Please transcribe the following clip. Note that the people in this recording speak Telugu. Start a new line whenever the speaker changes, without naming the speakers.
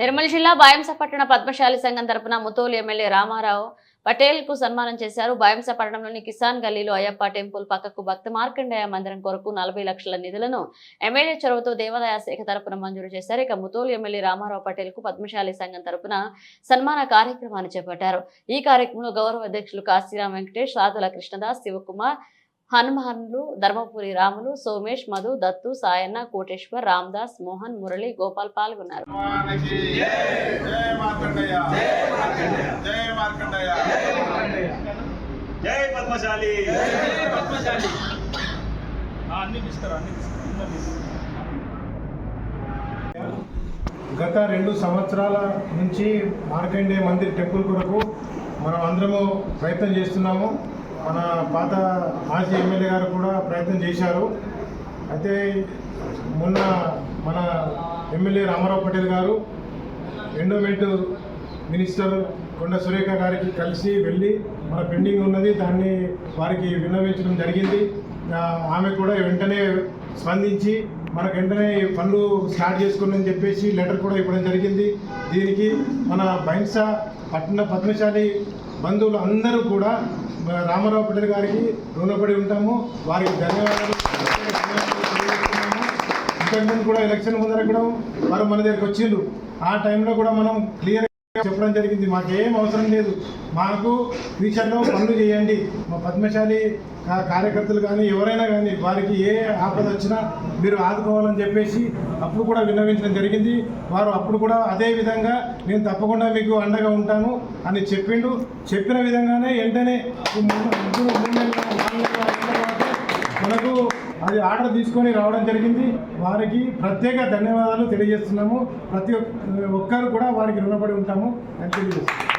నిర్మల్ జిల్లా బాయంసపట్టణ పద్మశాలి సంఘం తరపున ముతోలు ఎమ్మెల్యే రామారావు పటేల్కు సన్మానం చేశారు. బాయంసపట్టణంలోని కిసాన్ గల్లీలో అయ్యప్ప టెంపుల్ పక్కకు భక్త మార్కండేయ మందిరం కొరకు నలభై లక్షల నిధులను ఎమ్మెల్యే చొరవతో దేవాదాయ శాఖ తరపున మంజూరు చేశారు. ఇక ముతోలు ఎమ్మెల్యే రామారావు పటేల్కు పద్మశాలి సంఘం తరపున సన్మాన కార్యక్రమాన్ని చేపట్టారు. ఈ కార్యక్రమంలో గౌరవ అధ్యక్షులు కాశీరాం వెంకటేష్ సాధుల కృష్ణదాస్ శివకుమార్ హనుమాన్లు ధర్మపురి రాములు సోమేష్ మధు దత్తు సాయన్న కోటేశ్వర్ రామ్దాస్ మోహన్ మురళి గోపాల్ పాల్గొన్నారు.
గత రెండు సంవత్సరాల నుంచి మార్కండే మందిర్ టెంపుల్ కొరకు మనం అందరము ప్రయత్నం చేస్తున్నాము. మన పాత మాజీ ఎమ్మెల్యే గారు కూడా ప్రయత్నం చేశారు. అయితే మొన్న మన ఎమ్మెల్యే రామారావు పటేల్ గారు ఎండోమెంట్ మినిస్టర్ కొండ సురేఖ గారికి కలిసి వెళ్ళి మన పెండింగ్ ఉన్నది దాన్ని వారికి విన్నవించడం జరిగింది. ఆమె కూడా వెంటనే స్పందించి మనకు వెంటనే పనులు స్టార్ట్ చేసుకుని చెప్పేసి లెటర్ కూడా ఇవ్వడం జరిగింది. దీనికి మన బైన్స పట్టణ పద్మశాలి బంధువులు అందరూ కూడా రామారావు పటేల్ గారికి రుణపడి ఉంటాము. వారికి ధన్యవాదాలు. ఇంతకుముందు కూడా ఎలక్షన్ ముందర కూడా వారు మన దగ్గరికి వచ్చిండ్రు. ఆ టైంలో కూడా మనం క్లియర్ చెప్పడం జరిగింది. మాకేం అవసరం లేదు. మాకు ఫ్యూచర్లో పనులు చేయండి. మా పద్మశాలి కార్యకర్తలు కానీ ఎవరైనా కానీ వారికి ఏ ఆపద వచ్చినా మీరు ఆదుకోవాలని చెప్పేసి అప్పుడు కూడా విన్నవించడం జరిగింది. వారు అప్పుడు కూడా అదే విధంగా నేను తప్పకుండా మీకు అండగా ఉంటాను అని చెప్పిండు. చెప్పిన విధంగానే వెంటనే మనకు అది ఆర్డర్ తీసుకొని రావడం జరిగింది. వారికి ప్రత్యేక ధన్యవాదాలు తెలియజేస్తున్నాము. ప్రతి ఒక్కరు కూడా వారికి రుణపడి ఉంటాము. అని తెలియజేస్తున్నాము